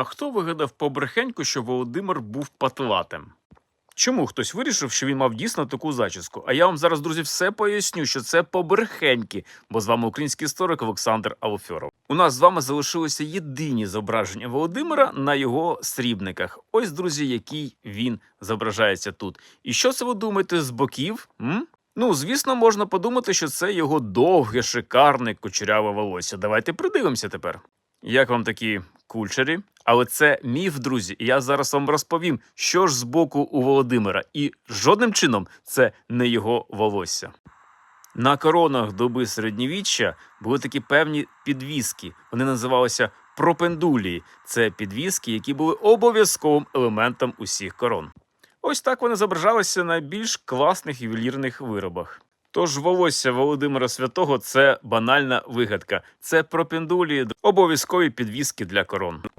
А хто вигадав побрехеньку, що Володимир був патлатим? Чому хтось вирішив, що він мав дійсно таку зачіску? А я вам зараз, друзі, все поясню, що це побрехеньки, бо з вами український історик Олександр Алфьоров. У нас з вами залишилися єдині зображення Володимира на його срібниках. Ось, друзі, який він зображається тут. І що це ви думаєте з боків? М? Ну, звісно, можна подумати, що це його довге, шикарне кучеряве волосся. Давайте придивимося тепер. Як вам такі кульчері? Але це міф, друзі. І я зараз вам розповім, що ж з боку у Володимира, і жодним чином це не його волосся. На коронах доби середньовіччя були такі певні підвіски. Вони називалися пропендулії. Це підвіски, які були обов'язковим елементом усіх корон. Ось так вони зображалися на більш класних ювелірних виробах. Тож волосся Володимира Святого це банальна вигадка. Це пропендулії, обов'язкові підвіски для корон.